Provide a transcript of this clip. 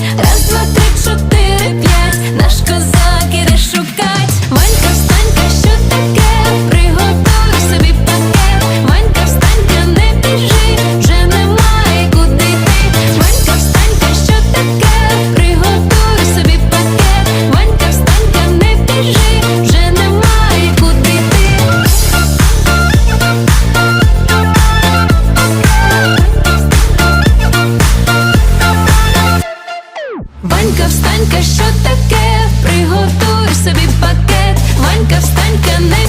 Раз, два, три. Ванька, встанька, що таке? Приготуй собі пакет, Ванька, встанька, не